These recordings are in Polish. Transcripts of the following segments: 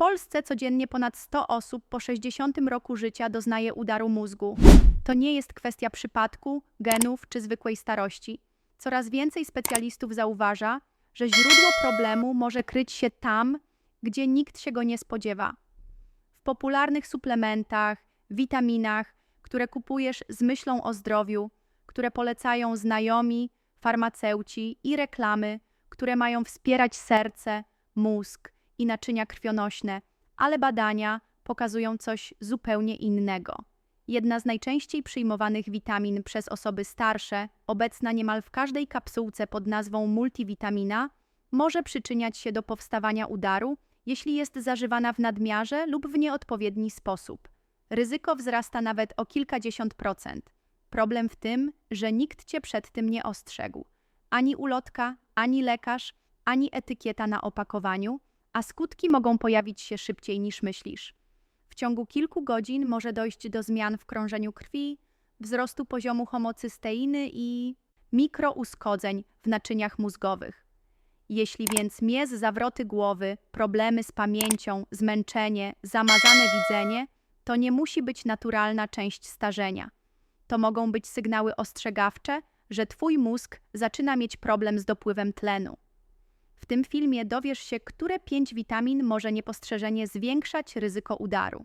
Polsce codziennie ponad 100 osób po 60 roku życia doznaje udaru mózgu. To nie jest kwestia przypadku, genów czy zwykłej starości. Coraz więcej specjalistów zauważa, że źródło problemu może kryć się tam, gdzie nikt się go nie spodziewa. W popularnych suplementach, witaminach, które kupujesz z myślą o zdrowiu, które polecają znajomi, farmaceuci i reklamy, które mają wspierać serce, mózg i naczynia krwionośne, ale badania pokazują coś zupełnie innego. Jedna z najczęściej przyjmowanych witamin przez osoby starsze, obecna niemal w każdej kapsułce pod nazwą multivitamina, może przyczyniać się do powstawania udaru, jeśli jest zażywana w nadmiarze lub w nieodpowiedni sposób. Ryzyko wzrasta nawet o kilkadziesiąt procent. Problem w tym, że nikt cię przed tym nie ostrzegł. Ani ulotka, ani lekarz, ani etykieta na opakowaniu, a skutki mogą pojawić się szybciej niż myślisz. W ciągu kilku godzin może dojść do zmian w krążeniu krwi, wzrostu poziomu homocysteiny i mikrouszkodzeń w naczyniach mózgowych. Jeśli więc miez zawroty głowy, problemy z pamięcią, zmęczenie, zamazane widzenie, to nie musi być naturalna część starzenia. To mogą być sygnały ostrzegawcze, że twój mózg zaczyna mieć problem z dopływem tlenu. W tym filmie dowiesz się, które pięć witamin może niepostrzeżenie zwiększać ryzyko udaru.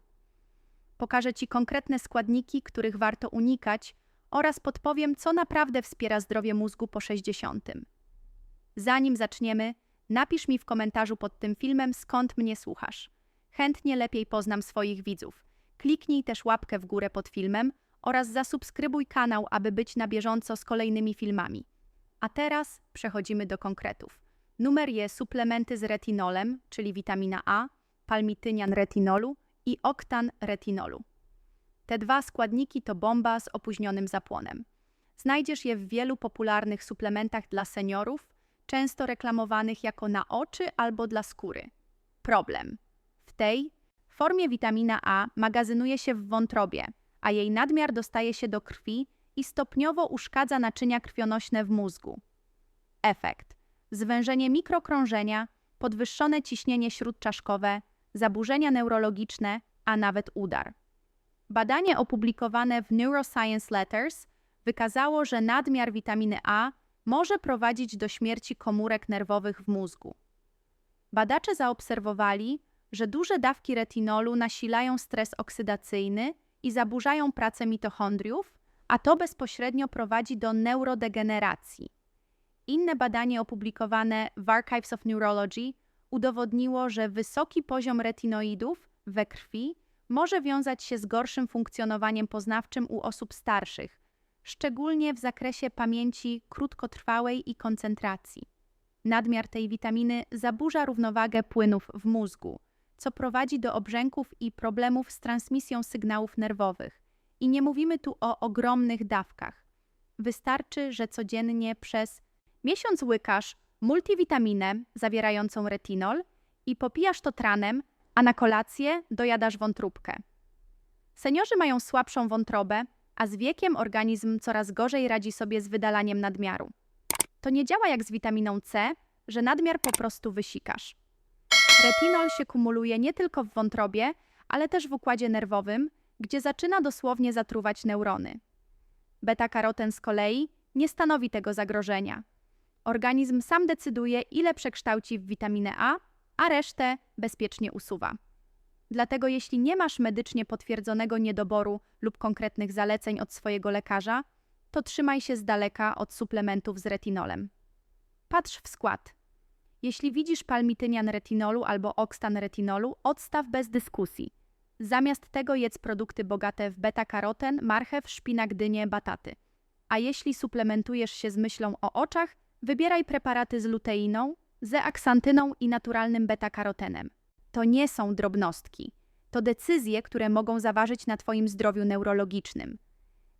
Pokażę Ci konkretne składniki, których warto unikać oraz podpowiem, co naprawdę wspiera zdrowie mózgu po 60. Zanim zaczniemy, napisz mi w komentarzu pod tym filmem, skąd mnie słuchasz. Chętnie lepiej poznam swoich widzów. Kliknij też łapkę w górę pod filmem oraz zasubskrybuj kanał, aby być na bieżąco z kolejnymi filmami. A teraz przechodzimy do konkretów. Numer je suplementy z retinolem, czyli witamina A, palmitynian retinolu i oktan retinolu. Te dwa składniki to bomba z opóźnionym zapłonem. Znajdziesz je w wielu popularnych suplementach dla seniorów, często reklamowanych jako na oczy albo dla skóry. Problem. W tej formie witamina A magazynuje się w wątrobie, a jej nadmiar dostaje się do krwi i stopniowo uszkadza naczynia krwionośne w mózgu. Efekt. Zwężenie mikrokrążenia, podwyższone ciśnienie śródczaszkowe, zaburzenia neurologiczne, a nawet udar. Badanie opublikowane w Neuroscience Letters wykazało, że nadmiar witaminy A może prowadzić do śmierci komórek nerwowych w mózgu. Badacze zaobserwowali, że duże dawki retinolu nasilają stres oksydacyjny i zaburzają pracę mitochondriów, a to bezpośrednio prowadzi do neurodegeneracji. Inne badanie opublikowane w Archives of Neurology udowodniło, że wysoki poziom retinoidów we krwi może wiązać się z gorszym funkcjonowaniem poznawczym u osób starszych, szczególnie w zakresie pamięci krótkotrwałej i koncentracji. Nadmiar tej witaminy zaburza równowagę płynów w mózgu, co prowadzi do obrzęków i problemów z transmisją sygnałów nerwowych. I nie mówimy tu o ogromnych dawkach. Wystarczy, że codziennie przez miesiąc łykasz multivitaminę zawierającą retinol i popijasz to tranem, a na kolację dojadasz wątróbkę. Seniorzy mają słabszą wątrobę, a z wiekiem organizm coraz gorzej radzi sobie z wydalaniem nadmiaru. To nie działa jak z witaminą C, że nadmiar po prostu wysikasz. Retinol się kumuluje nie tylko w wątrobie, ale też w układzie nerwowym, gdzie zaczyna dosłownie zatruwać neurony. Beta-karoten z kolei nie stanowi tego zagrożenia. Organizm sam decyduje, ile przekształci w witaminę A, a resztę bezpiecznie usuwa. Dlatego jeśli nie masz medycznie potwierdzonego niedoboru lub konkretnych zaleceń od swojego lekarza, to trzymaj się z daleka od suplementów z retinolem. Patrz w skład. Jeśli widzisz palmitynian retinolu albo okstan retinolu, odstaw bez dyskusji. Zamiast tego jedz produkty bogate w beta-karoten, marchew, szpinak, dynie, bataty. A jeśli suplementujesz się z myślą o oczach, wybieraj preparaty z luteiną, zeaksantyną i naturalnym beta-karotenem. To nie są drobnostki. To decyzje, które mogą zaważyć na Twoim zdrowiu neurologicznym.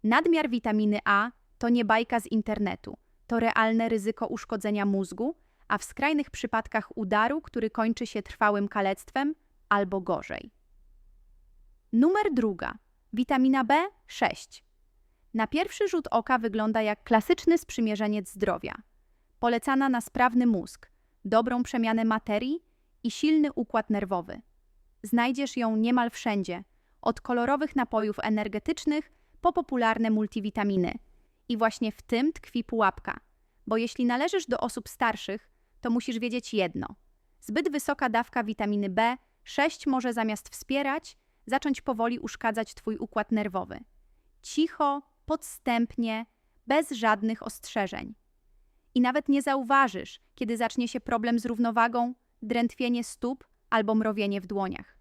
Nadmiar witaminy A to nie bajka z internetu. To realne ryzyko uszkodzenia mózgu, a w skrajnych przypadkach udaru, który kończy się trwałym kalectwem albo gorzej. Numer druga. Witamina B6. Na pierwszy rzut oka wygląda jak klasyczny sprzymierzeniec zdrowia. Polecana na sprawny mózg, dobrą przemianę materii i silny układ nerwowy. znajdziesz ją niemal wszędzie, od kolorowych napojów energetycznych po popularne multivitaminy. I właśnie w tym tkwi pułapka, bo jeśli należysz do osób starszych, to musisz wiedzieć jedno. Zbyt wysoka dawka witaminy B6 może zamiast wspierać, zacząć powoli uszkadzać Twój układ nerwowy. Cicho, podstępnie, bez żadnych ostrzeżeń. I nawet nie zauważysz, kiedy zacznie się problem z równowagą, drętwienie stóp albo mrowienie w dłoniach.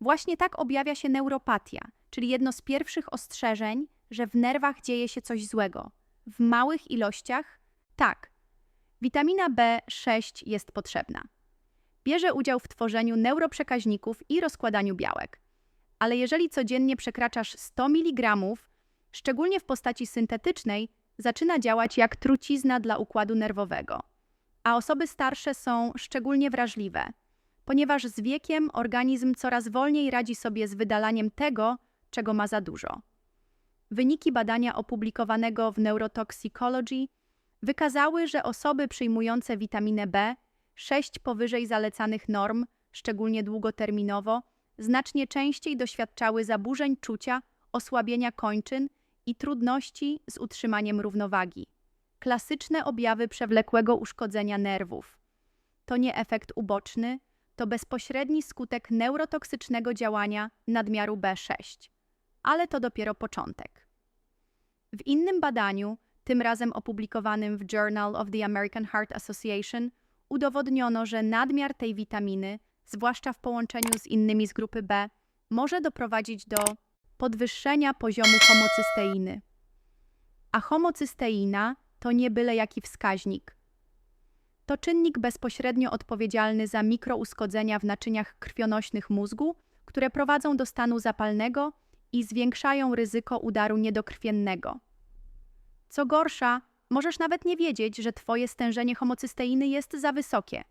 Właśnie tak objawia się neuropatia, czyli jedno z pierwszych ostrzeżeń, że w nerwach dzieje się coś złego. W małych ilościach? Tak. Witamina B6 jest potrzebna. Bierze udział w tworzeniu neuroprzekaźników i rozkładaniu białek. Ale jeżeli codziennie przekraczasz 100 mg, szczególnie w postaci syntetycznej, zaczyna działać jak trucizna dla układu nerwowego. A osoby starsze są szczególnie wrażliwe, ponieważ z wiekiem organizm coraz wolniej radzi sobie z wydalaniem tego, czego ma za dużo. Wyniki badania opublikowanego w Neurotoxicology wykazały, że osoby przyjmujące witaminę B, 6 powyżej zalecanych norm, szczególnie długoterminowo, znacznie częściej doświadczały zaburzeń czucia, osłabienia kończyn i trudności z utrzymaniem równowagi. Klasyczne objawy przewlekłego uszkodzenia nerwów. To nie efekt uboczny, to bezpośredni skutek neurotoksycznego działania nadmiaru B6. Ale to dopiero początek. W innym badaniu, tym razem opublikowanym w Journal of the American Heart Association, udowodniono, że nadmiar tej witaminy, zwłaszcza w połączeniu z innymi z grupy B, może doprowadzić do podwyższenia poziomu homocysteiny. A homocysteina to nie byle jaki wskaźnik. To czynnik bezpośrednio odpowiedzialny za mikrouszkodzenia w naczyniach krwionośnych mózgu, które prowadzą do stanu zapalnego i zwiększają ryzyko udaru niedokrwiennego. Co gorsza, możesz nawet nie wiedzieć, że twoje stężenie homocysteiny jest za wysokie.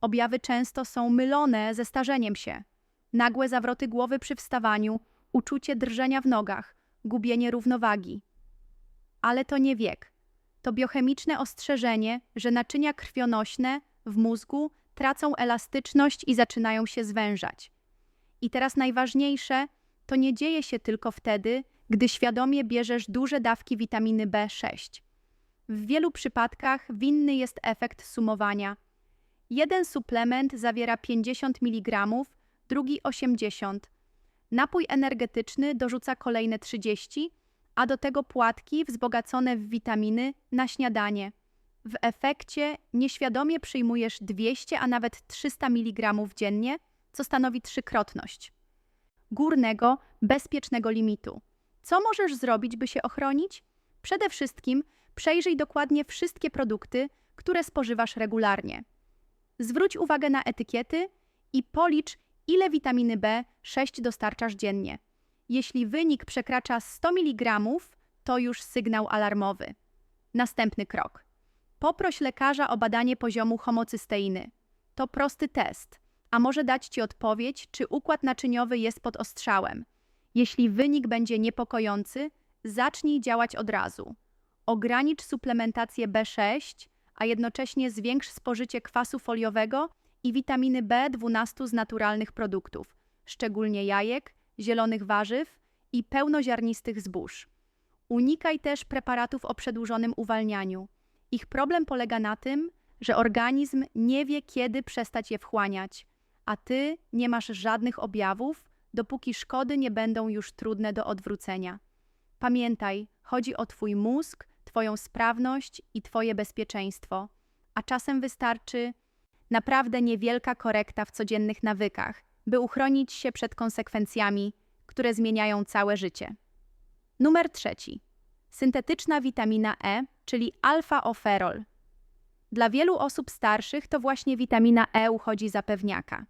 Objawy często są mylone ze starzeniem się. Nagłe zawroty głowy przy wstawaniu, uczucie drżenia w nogach, gubienie równowagi. Ale to nie wiek. To biochemiczne ostrzeżenie, że naczynia krwionośne w mózgu tracą elastyczność i zaczynają się zwężać. I teraz najważniejsze, to nie dzieje się tylko wtedy, gdy świadomie bierzesz duże dawki witaminy B6. W wielu przypadkach winny jest efekt sumowania. Jeden suplement zawiera 50 mg, drugi 80. Napój energetyczny dorzuca kolejne 30, a do tego płatki wzbogacone w witaminy na śniadanie. W efekcie nieświadomie przyjmujesz 200, a nawet 300 mg dziennie, co stanowi trzykrotność górnego, bezpiecznego limitu. Co możesz zrobić, by się ochronić? Przede wszystkim przejrzyj dokładnie wszystkie produkty, które spożywasz regularnie. Zwróć uwagę na etykiety i policz, ile witaminy B6 dostarczasz dziennie. Jeśli wynik przekracza 100 mg, to już sygnał alarmowy. Następny krok. Poproś lekarza o badanie poziomu homocysteiny. To prosty test, a może dać Ci odpowiedź, czy układ naczyniowy jest pod ostrzałem. Jeśli wynik będzie niepokojący, zacznij działać od razu. Ogranicz suplementację B6, a jednocześnie zwiększ spożycie kwasu foliowego i witaminy B12 z naturalnych produktów, szczególnie jajek, zielonych warzyw i pełnoziarnistych zbóż. Unikaj też preparatów o przedłużonym uwalnianiu. Ich problem polega na tym, że organizm nie wie, kiedy przestać je wchłaniać, a ty nie masz żadnych objawów, dopóki szkody nie będą już trudne do odwrócenia. Pamiętaj, chodzi o Twój mózg, Twoją sprawność i Twoje bezpieczeństwo, a czasem wystarczy naprawdę niewielka korekta w codziennych nawykach, by uchronić się przed konsekwencjami, które zmieniają całe życie. Numer trzeci. Syntetyczna witamina E, czyli alfa-oferol. Dla wielu osób starszych to właśnie witamina E uchodzi za pewniaka.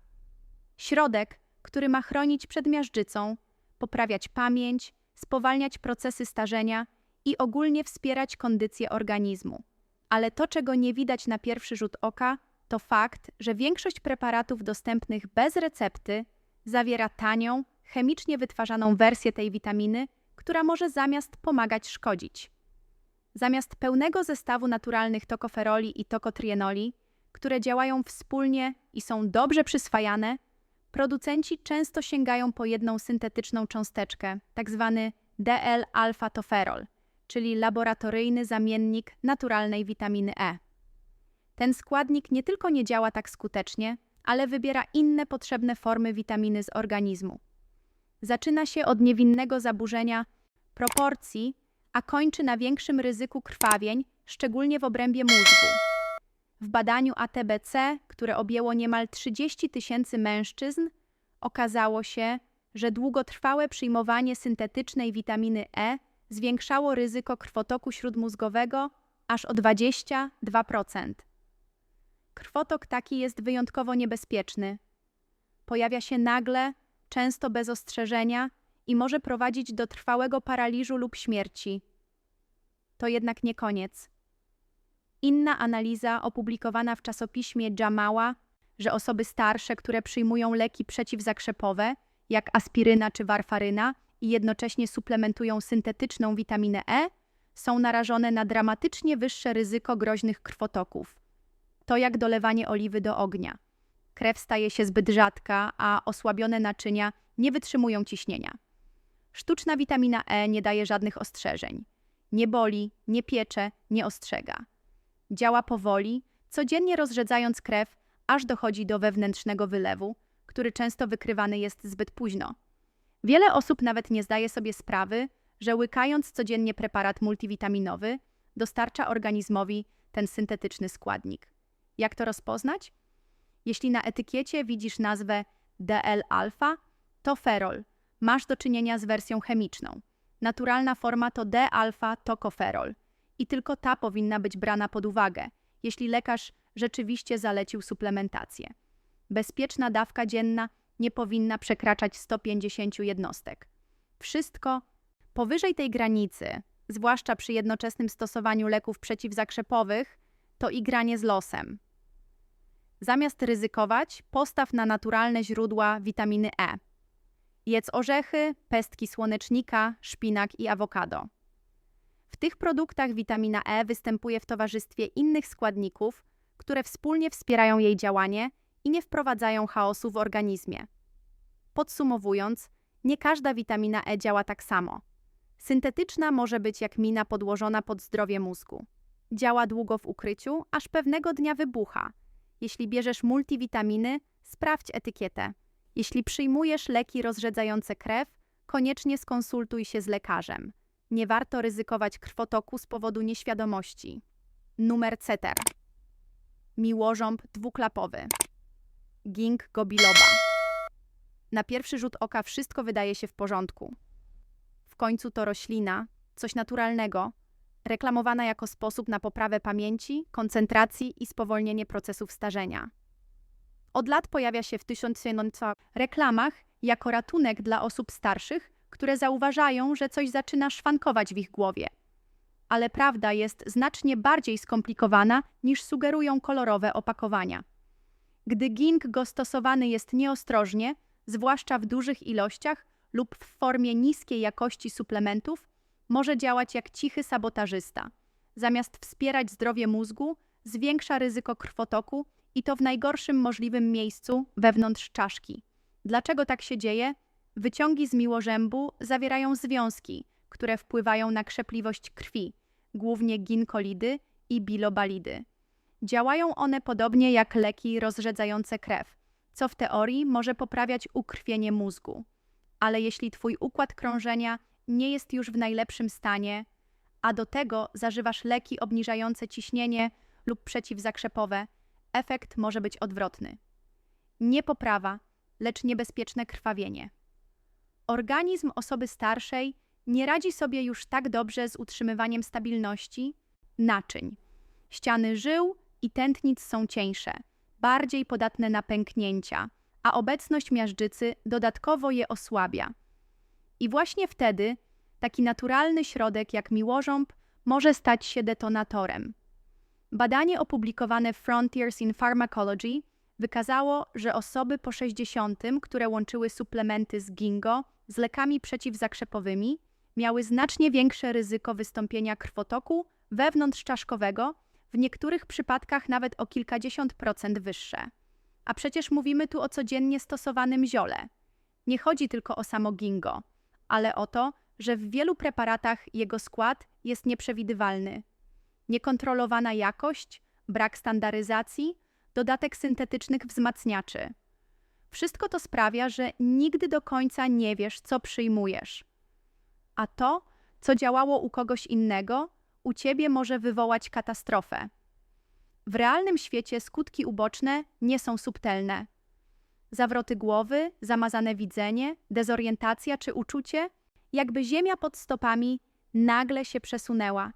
Środek, który ma chronić przed miażdżycą, poprawiać pamięć, spowalniać procesy starzenia i ogólnie wspierać kondycję organizmu. Ale to, czego nie widać na pierwszy rzut oka, to fakt, że większość preparatów dostępnych bez recepty zawiera tanią, chemicznie wytwarzaną wersję tej witaminy, która może zamiast pomagać szkodzić. Zamiast pełnego zestawu naturalnych tokoferoli i tokotrienoli, które działają wspólnie i są dobrze przyswajane, producenci często sięgają po jedną syntetyczną cząsteczkę, tzw. DL-alfa-toferol, czyli laboratoryjny zamiennik naturalnej witaminy E. Ten składnik nie tylko nie działa tak skutecznie, ale wybiera inne potrzebne formy witaminy z organizmu. Zaczyna się od niewinnego zaburzenia proporcji, a kończy na większym ryzyku krwawień, szczególnie w obrębie mózgu. W badaniu ATBC, które objęło niemal 30 tysięcy mężczyzn, okazało się, że długotrwałe przyjmowanie syntetycznej witaminy E zwiększało ryzyko krwotoku śródmózgowego aż o 22%. Krwotok taki jest wyjątkowo niebezpieczny. Pojawia się nagle, często bez ostrzeżenia i może prowadzić do trwałego paraliżu lub śmierci. To jednak nie koniec. Inna analiza opublikowana w czasopiśmie JAMAła, że osoby starsze, które przyjmują leki przeciwzakrzepowe, jak aspiryna czy warfaryna, i jednocześnie suplementują syntetyczną witaminę E, są narażone na dramatycznie wyższe ryzyko groźnych krwotoków. To jak dolewanie oliwy do ognia. Krew staje się zbyt rzadka, a osłabione naczynia nie wytrzymują ciśnienia. Sztuczna witamina E nie daje żadnych ostrzeżeń. Nie boli, nie piecze, nie ostrzega. Działa powoli, codziennie rozrzedzając krew, aż dochodzi do wewnętrznego wylewu, który często wykrywany jest zbyt późno. Wiele osób nawet nie zdaje sobie sprawy, że łykając codziennie preparat multivitaminowy, dostarcza organizmowi ten syntetyczny składnik. Jak to rozpoznać? Jeśli na etykiecie widzisz nazwę DL-alfa, to ferol. Masz do czynienia z wersją chemiczną. Naturalna forma to D-alfa-tokoferol i tylko ta powinna być brana pod uwagę, jeśli lekarz rzeczywiście zalecił suplementację. Bezpieczna dawka dzienna nie powinna przekraczać 150 jednostek. Wszystko powyżej tej granicy, zwłaszcza przy jednoczesnym stosowaniu leków przeciwzakrzepowych, to igranie z losem. Zamiast ryzykować, postaw na naturalne źródła witaminy E. Jedz orzechy, pestki słonecznika, szpinak i awokado. W tych produktach witamina E występuje w towarzystwie innych składników, które wspólnie wspierają jej działanie i nie wprowadzają chaosu w organizmie. Podsumowując, nie każda witamina E działa tak samo. Syntetyczna może być jak mina podłożona pod zdrowie mózgu. Działa długo w ukryciu, aż pewnego dnia wybucha. Jeśli bierzesz multivitaminy, sprawdź etykietę. Jeśli przyjmujesz leki rozrzedzające krew, koniecznie skonsultuj się z lekarzem. Nie warto ryzykować krwotoku z powodu nieświadomości. Numer CETER. Miłożąb dwuklapowy. Ginkgo biloba. Na pierwszy rzut oka wszystko wydaje się w porządku. W końcu to roślina, coś naturalnego, reklamowana jako sposób na poprawę pamięci, koncentracji i spowolnienie procesów starzenia. Od lat pojawia się w tysiącu reklamach jako ratunek dla osób starszych, które zauważają, że coś zaczyna szwankować w ich głowie. Ale prawda jest znacznie bardziej skomplikowana niż sugerują kolorowe opakowania. Gdy ginkgo stosowany jest nieostrożnie, zwłaszcza w dużych ilościach lub w formie niskiej jakości suplementów, może działać jak cichy sabotażysta. Zamiast wspierać zdrowie mózgu, zwiększa ryzyko krwotoku i to w najgorszym możliwym miejscu wewnątrz czaszki. Dlaczego tak się dzieje? Wyciągi z miłożębu zawierają związki, które wpływają na krzepliwość krwi, głównie ginkolidy i bilobalidy. Działają one podobnie jak leki rozrzedzające krew, co w teorii może poprawiać ukrwienie mózgu. Ale jeśli twój układ krążenia nie jest już w najlepszym stanie, a do tego zażywasz leki obniżające ciśnienie lub przeciwzakrzepowe, efekt może być odwrotny. Nie poprawa, lecz niebezpieczne krwawienie. Organizm osoby starszej nie radzi sobie już tak dobrze z utrzymywaniem stabilności naczyń. Ściany żył i tętnic są cieńsze, bardziej podatne na pęknięcia, a obecność miażdżycy dodatkowo je osłabia. I właśnie wtedy taki naturalny środek jak miłożąb może stać się detonatorem. Badanie opublikowane w Frontiers in Pharmacology wykazało, że osoby po 60, które łączyły suplementy z gingo z lekami przeciwzakrzepowymi, miały znacznie większe ryzyko wystąpienia krwotoku wewnątrzczaszkowego, w niektórych przypadkach nawet o kilkadziesiąt procent wyższe. A przecież mówimy tu o codziennie stosowanym ziole. Nie chodzi tylko o samo gingo, ale o to, że w wielu preparatach jego skład jest nieprzewidywalny. Niekontrolowana jakość, brak standaryzacji, dodatek syntetycznych wzmacniaczy. Wszystko to sprawia, że nigdy do końca nie wiesz, co przyjmujesz. A to, co działało u kogoś innego, u ciebie może wywołać katastrofę. W realnym świecie skutki uboczne nie są subtelne. Zawroty głowy, zamazane widzenie, dezorientacja czy uczucie, jakby ziemia pod stopami nagle się przesunęła.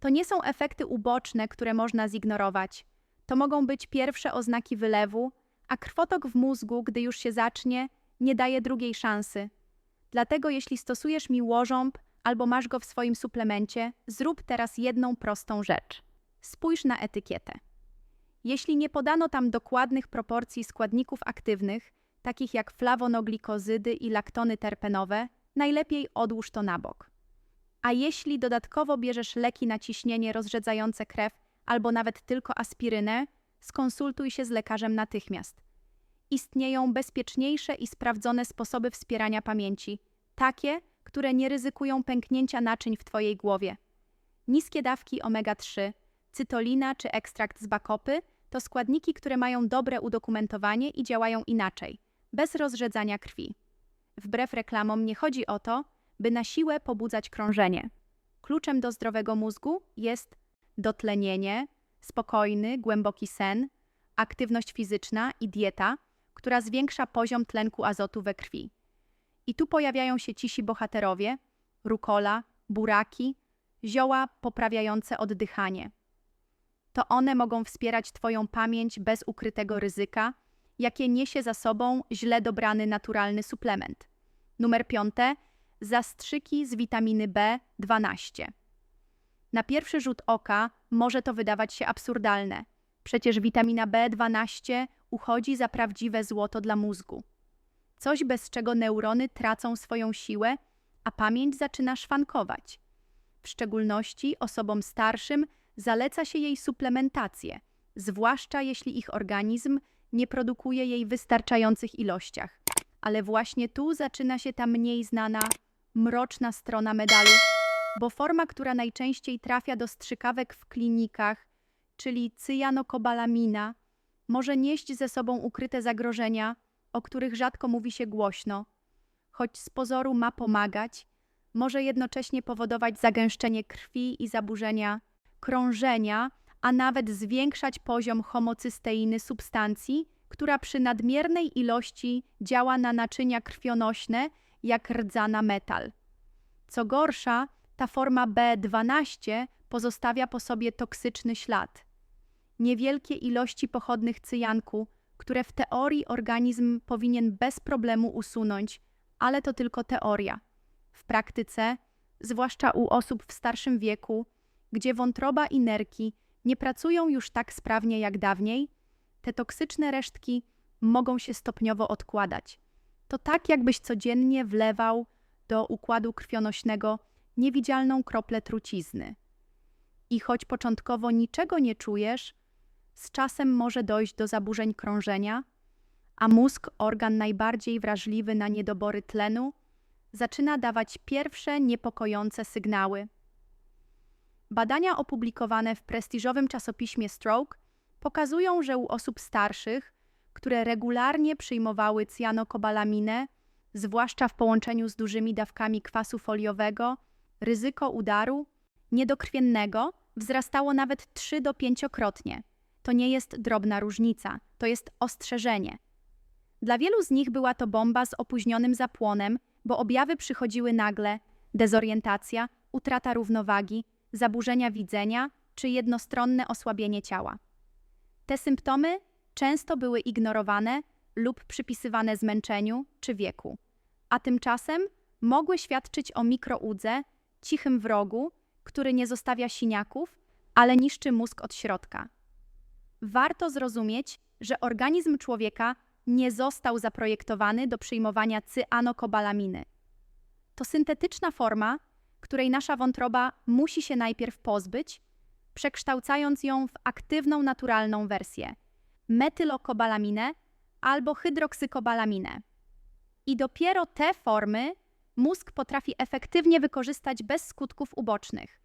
To nie są efekty uboczne, które można zignorować. To mogą być pierwsze oznaki wylewu, a krwotok w mózgu, gdy już się zacznie, nie daje drugiej szansy. Dlatego jeśli stosujesz miłożąb albo masz go w swoim suplemencie, zrób teraz jedną prostą rzecz. Spójrz na etykietę. Jeśli nie podano tam dokładnych proporcji składników aktywnych, takich jak flawonoglikozydy i laktony terpenowe, najlepiej odłóż to na bok. A jeśli dodatkowo bierzesz leki na ciśnienie rozrzedzające krew albo nawet tylko aspirynę, skonsultuj się z lekarzem natychmiast. Istnieją bezpieczniejsze i sprawdzone sposoby wspierania pamięci, takie, które nie ryzykują pęknięcia naczyń w Twojej głowie. Niskie dawki omega-3, cytolina czy ekstrakt z bakopy to składniki, które mają dobre udokumentowanie i działają inaczej, bez rozrzedzania krwi. Wbrew reklamom nie chodzi o to, by na siłę pobudzać krążenie. Kluczem do zdrowego mózgu jest dotlenienie, spokojny, głęboki sen, aktywność fizyczna i dieta, która zwiększa poziom tlenku azotu we krwi. I tu pojawiają się cisi bohaterowie, rukola, buraki, zioła poprawiające oddychanie. To one mogą wspierać Twoją pamięć bez ukrytego ryzyka, jakie niesie za sobą źle dobrany naturalny suplement. Numer piąte zastrzyki z witaminy B12. Na pierwszy rzut oka może to wydawać się absurdalne. Przecież witamina B12 uchodzi za prawdziwe złoto dla mózgu. Coś, bez czego neurony tracą swoją siłę, a pamięć zaczyna szwankować. W szczególności osobom starszym zaleca się jej suplementację, zwłaszcza jeśli ich organizm nie produkuje jej w wystarczających ilościach. Ale właśnie tu zaczyna się ta mniej znana, mroczna strona medalu, bo forma, która najczęściej trafia do strzykawek w klinikach, czyli cyjanokobalamina, może nieść ze sobą ukryte zagrożenia, o których rzadko mówi się głośno. Choć z pozoru ma pomagać, może jednocześnie powodować zagęszczenie krwi i zaburzenia krążenia, a nawet zwiększać poziom homocysteiny substancji, która przy nadmiernej ilości działa na naczynia krwionośne jak rdza na metal. Co gorsza, ta forma B12 pozostawia po sobie toksyczny ślad. Niewielkie ilości pochodnych cyjanku, które w teorii organizm powinien bez problemu usunąć, ale to tylko teoria. W praktyce, zwłaszcza u osób w starszym wieku, gdzie wątroba i nerki nie pracują już tak sprawnie jak dawniej, te toksyczne resztki mogą się stopniowo odkładać. To tak, jakbyś codziennie wlewał do układu krwionośnego niewidzialną kroplę trucizny. I choć początkowo niczego nie czujesz, z czasem może dojść do zaburzeń krążenia, a mózg, organ najbardziej wrażliwy na niedobory tlenu, zaczyna dawać pierwsze niepokojące sygnały. Badania opublikowane w prestiżowym czasopiśmie Stroke pokazują, że u osób starszych, które regularnie przyjmowały cyanokobalaminę, zwłaszcza w połączeniu z dużymi dawkami kwasu foliowego, ryzyko udaru niedokrwiennego wzrastało nawet 3 do 5-krotnie. To nie jest drobna różnica, to jest ostrzeżenie. Dla wielu z nich była to bomba z opóźnionym zapłonem, bo objawy przychodziły nagle dezorientacja, utrata równowagi, zaburzenia widzenia czy jednostronne osłabienie ciała. Te symptomy często były ignorowane lub przypisywane zmęczeniu czy wieku, a tymczasem mogły świadczyć o mikroudze, cichym wrogu, który nie zostawia siniaków, ale niszczy mózg od środka. Warto zrozumieć, że organizm człowieka nie został zaprojektowany do przyjmowania cyanokobalaminy. To syntetyczna forma, której nasza wątroba musi się najpierw pozbyć, przekształcając ją w aktywną, naturalną wersję. metylokobalaminę albo hydroksykobalaminę. I dopiero te formy mózg potrafi efektywnie wykorzystać bez skutków ubocznych.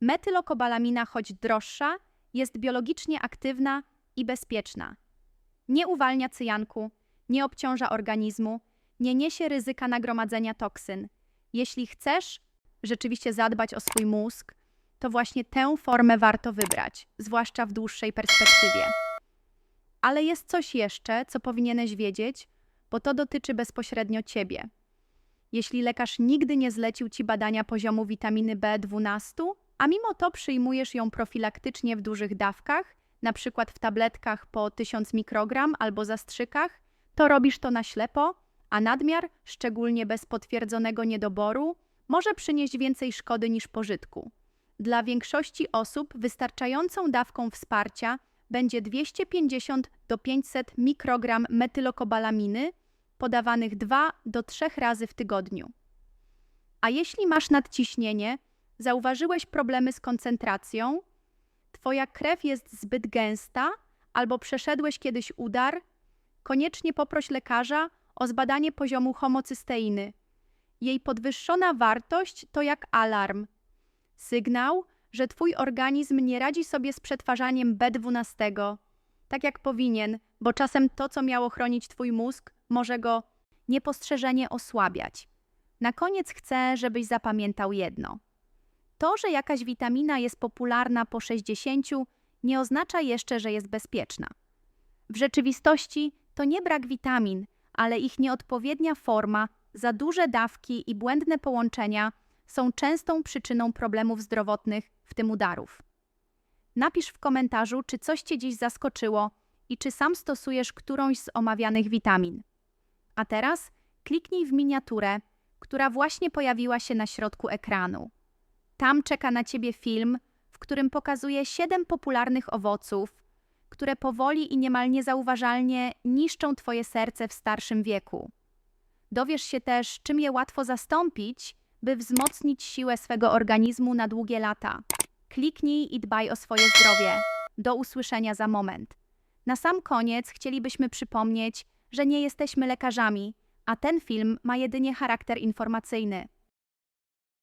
Metylokobalamina, choć droższa, jest biologicznie aktywna i bezpieczna. Nie uwalnia cyjanku, nie obciąża organizmu, nie niesie ryzyka nagromadzenia toksyn. Jeśli chcesz rzeczywiście zadbać o swój mózg, to właśnie tę formę warto wybrać, zwłaszcza w dłuższej perspektywie. Ale jest coś jeszcze, co powinieneś wiedzieć, bo to dotyczy bezpośrednio ciebie. Jeśli lekarz nigdy nie zlecił ci badania poziomu witaminy B12, a mimo to przyjmujesz ją profilaktycznie w dużych dawkach, przykład w tabletkach po 1000 mikrogram albo zastrzykach, to robisz to na ślepo, a nadmiar, szczególnie bez potwierdzonego niedoboru, może przynieść więcej szkody niż pożytku. Dla większości osób wystarczającą dawką wsparcia będzie 250 do 500 mikrogram metylokobalaminy podawanych 2 do 3 razy w tygodniu. A jeśli masz nadciśnienie, zauważyłeś problemy z koncentracją, twoja krew jest zbyt gęsta albo przeszedłeś kiedyś udar, koniecznie poproś lekarza o zbadanie poziomu homocysteiny. Jej podwyższona wartość to jak alarm. Sygnał, że twój organizm nie radzi sobie z przetwarzaniem B12, tak jak powinien, bo czasem to, co miało chronić twój mózg, może go niepostrzeżenie osłabiać. Na koniec chcę, żebyś zapamiętał jedno. To, że jakaś witamina jest popularna po 60, nie oznacza jeszcze, że jest bezpieczna. W rzeczywistości to nie brak witamin, ale ich nieodpowiednia forma, za duże dawki i błędne połączenia są częstą przyczyną problemów zdrowotnych, w tym udarów. Napisz w komentarzu, czy coś Cię dziś zaskoczyło i czy sam stosujesz którąś z omawianych witamin. A teraz kliknij w miniaturę, która właśnie pojawiła się na środku ekranu. Tam czeka na Ciebie film, w którym pokazuje siedem popularnych owoców, które powoli i niemal niezauważalnie niszczą Twoje serce w starszym wieku. Dowiesz się też, czym je łatwo zastąpić, by wzmocnić siłę swego organizmu na długie lata. Kliknij i dbaj o swoje zdrowie. Do usłyszenia za moment. Na sam koniec chcielibyśmy przypomnieć, że nie jesteśmy lekarzami, a ten film ma jedynie charakter informacyjny.